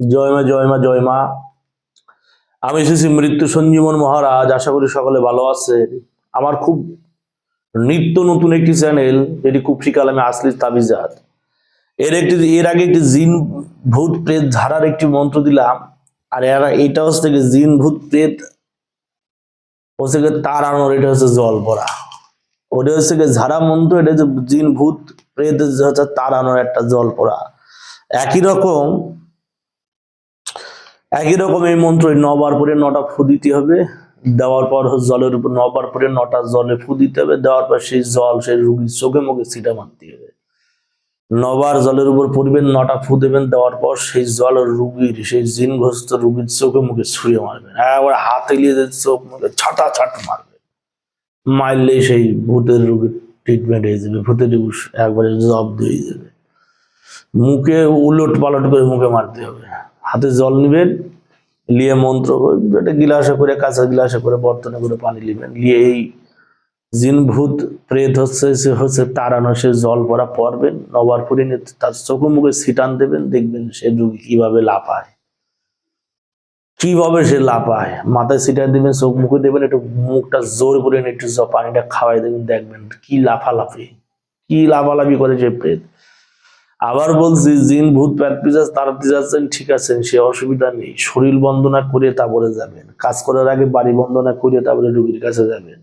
জয় মা জয় মা জয় মা। আমি এসেছি মৃত্যু সঞ্জীবন মহারাজ, আশা করি সকলে ভালো আছে আমার খুব নিত্য নতুন একটি চ্যানেল, যেটি কুফরি কালামে আসলি তাবিজাত। এর একটি, এর আগে একটি জিন ভূত প্রেত ঝাড়ার একটি মন্ত্র দিলাম, আর এরা এটা হচ্ছে কি জিন ভূত প্রেত, হচ্ছে কি তার আনোর, এটা হচ্ছে জল পড়া ওটা হচ্ছে কি ঝাড়া মন্ত্র, এটা হচ্ছে জিন ভূত প্রেত হচ্ছে তার আনোর, একটা জল পড়া একই রকম একই রকম এই মন্ত্র নবার পরে নটা ফু দিতে হবে, দেওয়ার পর জলের উপর, নবার পরে নটা জলে ফু দিতে হবে, দেওয়ার পর সেই জল, সেই রুগীর চোখে মুখে ছিটা মারতে হবে। নবার জলের উপর পড়বেন, নটা ফু দেবেন, দেওয়ার পর সেই জল রুগীর, সেই জিনগ্রস্ত রুগীর চোখে মুখে ছুঁয়ে মারবেন। একবার হাত এলিয়ে চোখ মুখে ছাটা ছাট মারবে মারলে সেই ভূতের রুগীর ট্রিটমেন্ট হয়ে যাবে, ভূতের একবারে জব্দ হয়ে যাবে। মুখে উলট পালট করে মুখে মারতে হবে। হাতে জল নিবেন, নিয়ে মন্ত্র একটা গিলাসে করে, কাঁচা গিলাসে করে, বর্তনে করে পানি নিবেন। নিয়ে এই জিন ভূত প্রেত হচ্ছে, সে হচ্ছে তাড়ানো, সে জল পড়া পরবেন, নবার পরে তার চোখে মুখে ছিটান দেবেন, দেখবেন সে রুগী কীভাবে লাফায়। কীভাবে সে লাফায়? মাথায় ছিটান দিবেন, চোখ মুখে দেবেন, একটু মুখটা জোর করে একটু পানিটা খাওয়াই দেবেন, দেখবেন কি লাফালাফি। কি লাফালাফি করে যে প্রেত। আবার বলছি, জিন ভূত, প্যাট তারা যাচ্ছেন ঠিক আছেন সে অসুবিধা নেই। শরীর বন্দনা করে তারপরে যাবেন। কাজ করার আগে বাড়ি বন্দনা করে তারপরে রুগীর কাছে যাবেন।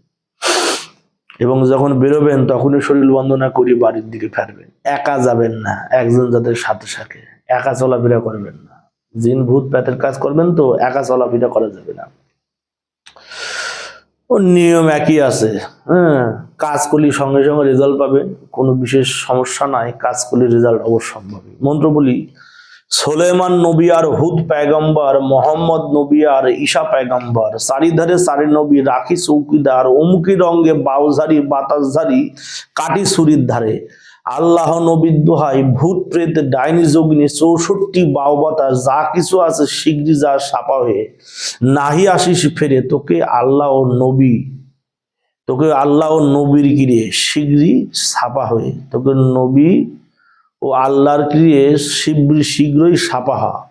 এবং যখন বেরোবেন, তখনই শরীর বন্দনা করে বাড়ির দিকে ফেরবেন। একা যাবেন না, একজন যাদের সাথে সাথে। একা চলাফেরা করবেন না। জিন ভূত, প্যাটের কাজ করবেন তো, একা চলাফেরা করা যাবে না। ওর নিয়ম একই আছে হ্যাঁ। কাজ করলে সঙ্গে সঙ্গে রেজাল্ট পাবে, কোনো বিশেষ সমস্যা নাই কাজ করলে রেজাল্ট অবশ্যম্ভাবী। মন্ত্র বলি, সোলেমান নবী আর হুদ পেগম্বর মোহাম্মদ নবী আর ঈশা পেগম্বর চারিধারে সারি নবী, রাখি চৌকিদার, অমুকি রঙ্গে বাউঝারি বাতাসধারী কাটি সুরির ধারে। আল্লাহ নবীর দোহাই ভূত প্রেত, ডাইনি যোগিনী চৌষট্টি বাউবাতা যা কিছু আছে শিগগিরি যা সাপা হয়ে নাহি আসিস ফেরে। তোকে আল্লাহ ও নবী, তোকে আল্লাহ ও নবীর গিরে শীঘ্রই সাপা হয়ে, তোকে নবী ও আল্লাহর ক্রিয়ে শীঘ্রই শীঘ্রই সাপা হওয়া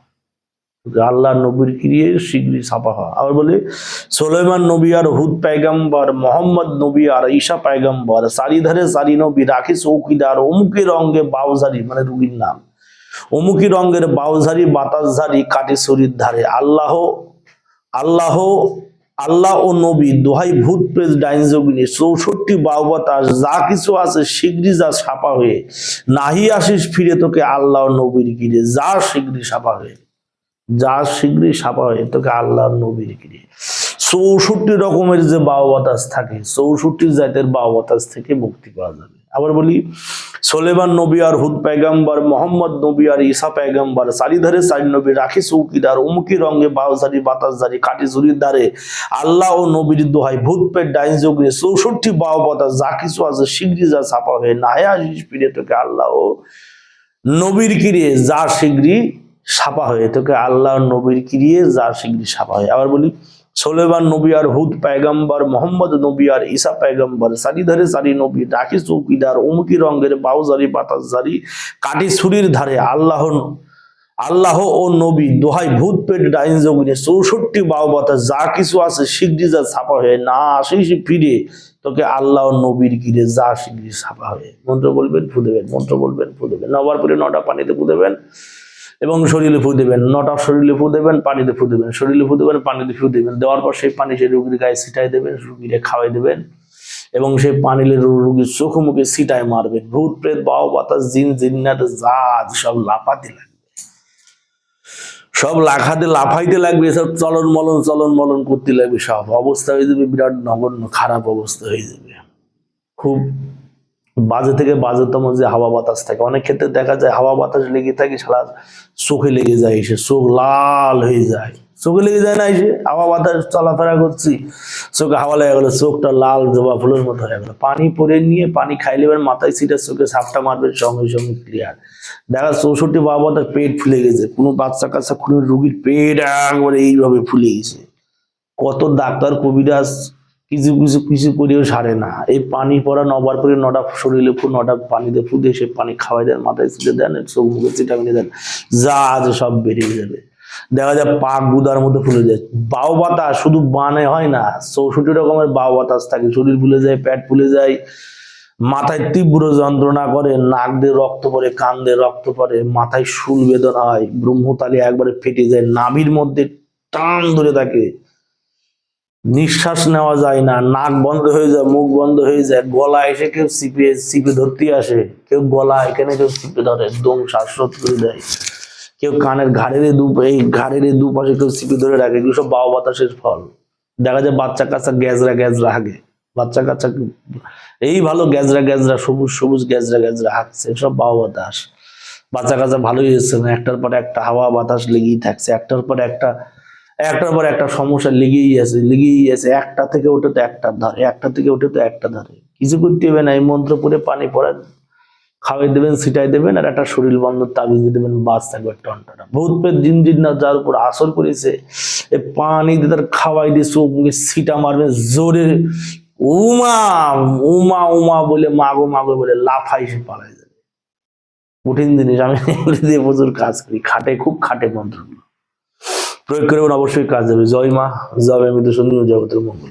আল্লাহ নবীর ক্রিয়ে শীঘ্রই ছাপা হওয়া আবার বলে সোলেমান নবী আর হুদ পায়গাম্বর, মোহাম্মদ নবী আর ঈশা পায়গাম্বর চারিধারে চারি নবী, রাখি চৌকিদার অমুকি রঙ্গে বাউজারি মানে রুগীর নাম। অমুকি রঙ্গের বাউঝারি বাতাসঝারি কাটি শরীর ধারে। আল্লাহ আল্লাহ আল্লাহ ও নবী দোহাই ভূত প্রেত ডাইন যোগিনী চৌষট্টি বাউবাতাস যা কিছু আছে শীঘ্রই যা ছাপা হয়ে, নাহি আসিস ফিরে তোকে আল্লাহ নবীর গিরে যা শীঘ্রই ছাপা হয়ে। যা শীঘ্রই ছাপা হয়ে তোকে আল্লাহ ও নবীর গিরে। চৌষট্টি রকমের যে বাউ বাতাস থাকে, চৌষট্টি জাতের বাউ বাতাস থেকে মুক্তি পাওয়া যাবে। আবার বলি, সোলেমান নবী আর হুদ পেগাম্বার মোহাম্মদ নবী আর ঈসা পেগাম্বার চারিধারে চারি নবী, রাখি চৌকিদার উমুকি রঙ্গে বাউজারি বাতাসজারি কাটি জুরির ধারে আল্লাহ ও নবীর দোহাই ভূত পেট ডাইন যোগে চৌষট্টি বাউ বাতাস যা কিছু আছে শীঘ্রই যা ছাপা হয়ে নাহে আসিস ফিরে তোকে আল্লাহ ও নবীর কিরিয়ে যা শীঘ্রই ছাপা হয়ে তোকে আল্লাহ নবীর কিরিয়ে যা শীঘ্রই সাপা হয়ে। আবার বলি, সোলেমান নবী আর হুদ পায়গম্বর, মোহাম্মদ নবী আর ঈসা পায়গাম্বার চারিধারে চারি নবী, ডাকি চৌকিদার উমুকি রঙ্গের বাউজারি, বাতাসজারি কাটি ছুরির ধারে আল্লাহ আল্লাহ ও নবী দোহাই ভূত পেট ডাইন যোগিনী চৌষট্টি বাউ বাতাস, যা কিছু আছে শীঘ্রই যা ছাপা হয়ে, না আসিস ফিরে, তোকে আল্লাহ নবীর গিরে যা শীঘ্রই ছাপা হয়ে মন্ত্র বলবেন ফুদেবেন মন্ত্র বলবেন ফুদেবেন নবার পরে নটা পানিতে ফু দেবেন। এবং শরীরে ফু দেবেন, নটা শরীরে ফু দেবেন, পানিতে ফু দেবেন, শরীরে ফু দেবেন, পানিতে ফু দেবেন, দেওয়ার পর সেই পানি সেই রুগীর গায়ে ছিটাই দেবেন রুগীরে খাওয়াই দেবেন এবং সেই পানিলে রুগীর চোখ মুখে ছিটায় মারবেন। ভূত, প্রেত বাউ বাতাস, জিন, জিন্নাত, জাত, সব লাফাতে লাগবে। সব লাখাতে লাফাইতে লাগবে, সব চলন মলন চলন মলন করতে লাগবে, সব অবস্থা হয়ে যাবে, বিরাট নগণ্য, খারাপ অবস্থা হয়ে যাবে। খুব বাজে থেকে বাজেতম যে হাওয়া বাতাস থাকে। অনেক ক্ষেত্রে দেখা যায় হাওয়া বাতাস লেগে থাকে, সারা চোখে লেগে যায় এসে, চোখ লাল হয়ে যায়। চোখে লেগে যায় না এসে, হাওয়া বাতাস চলাফেরা করছি, চোখে হাওয়া লেগে গেলো, চোখটা লাল জবা ফুলের মতো হয়ে গেলো। পানি পরে নিয়ে, পানি খাই নেবেন মাথায় সিটার চোখে সাপটা মারবেন সঙ্গে সঙ্গে ক্লিয়ার দেখা চৌষট্টি বাবা তার পেট ফুলে গেছে, কোনো বাচ্চা কাচ্চা, কোনো রুগীর পেট একবারে এইভাবে ফুলে গেছে। কত ডাক্তার, কবিরাজ কিছু কিছু কিছু করেও সারে না। এই পানি পড়া নবার করে নটা শরীরে ফু নটা পানিতে ফু সে পানি খাওয়াই দেন, মাথায় ছিটে দেন, চোখ মুখে চিটা মেনে দেন, যা আছে সব বেরিয়ে যাবে। দেখা যায় পাক গুদার মধ্যে ফুলে যায়। বাউ বাতাস শুধু বানে হয় না, চৌষট্টি রকমের বাউ বাতাস থাকে। শরীর ফুলে যায়, পেট ফুলে যায়। মাথায় তীব্র যন্ত্রণা করে, নাক দিয়ে রক্ত পড়ে, কান দিয়ে রক্ত পড়ে, মাথায় শুল বেদনা হয়, ব্রহ্মতালি একবারে ফেটে যায়, নাভির মধ্যে টান ধরে থাকে। নিঃশ্বাস নেওয়া যায় না, নাক বন্ধ হয়ে যায়, মুখ বন্ধ হয়ে যায় গলা এসে কেউ চিপে চিপে ধরতে আসে। কেউ গলা, এখানে কেউ চিপে ধরে, দম, শ্বাসরোধ করে দেয়। কেউ কানের ঘাড়ের দু, এই ঘাড়ের দুপাশে কেউ চিপে ধরে রাখে, এগুলো সব বাউ বাতাসের ফল। দেখা যায় বাচ্চা কাচ্চা গ্যাজরা গ্যাজরা হাগে। বাচ্চা কাচ্চা এই ভালো গ্যাজরা গ্যাজরা, সবুজ সবুজ গ্যাজরা গ্যাজরা হাঁকছে সব বাউ বাতাস। বাচ্চা কাচ্চা ভালোই হচ্ছে না, একটার পর একটা হাওয়া বাতাস লেগেই থাকছে, একটার পর একটা একটার পর একটা সমস্যা লেগেই আছে লেগেই আছে। একটা থেকে ওঠে তো একটা ধারে, একটা থেকে ওঠে তো একটা ধারে। কিছু করতে হবে না, এই মন্ত্র পড়ে পানি পড়ান খাওয়াই দেবেন, ছিটাই দেবেন, আর একটা শরীর বন্ধ তাবিজ দিয়ে দেবেন, বাস থাকবে টনটা ভূত পেট জিন জিন না, যার উপর আসর করেছে, এ পানি দিয়ে তার খাওয়াই দিয়ে চোখ মুখে ছিটা মারবে, জোরে উমা উমা উমা বলে, মাগো মাগো বলে লাফাই সে পালাই যাবে। কঠিন জিনিস, আমি দিয়ে প্রচুর কাজ করি, খাটে, খুব খাটে মন্ত্রগুলো। প্রয়োগ করে অবশ্যই কাজ দেবে জয় মা জবে মৃত সুন্দর জগতের মঙ্গল।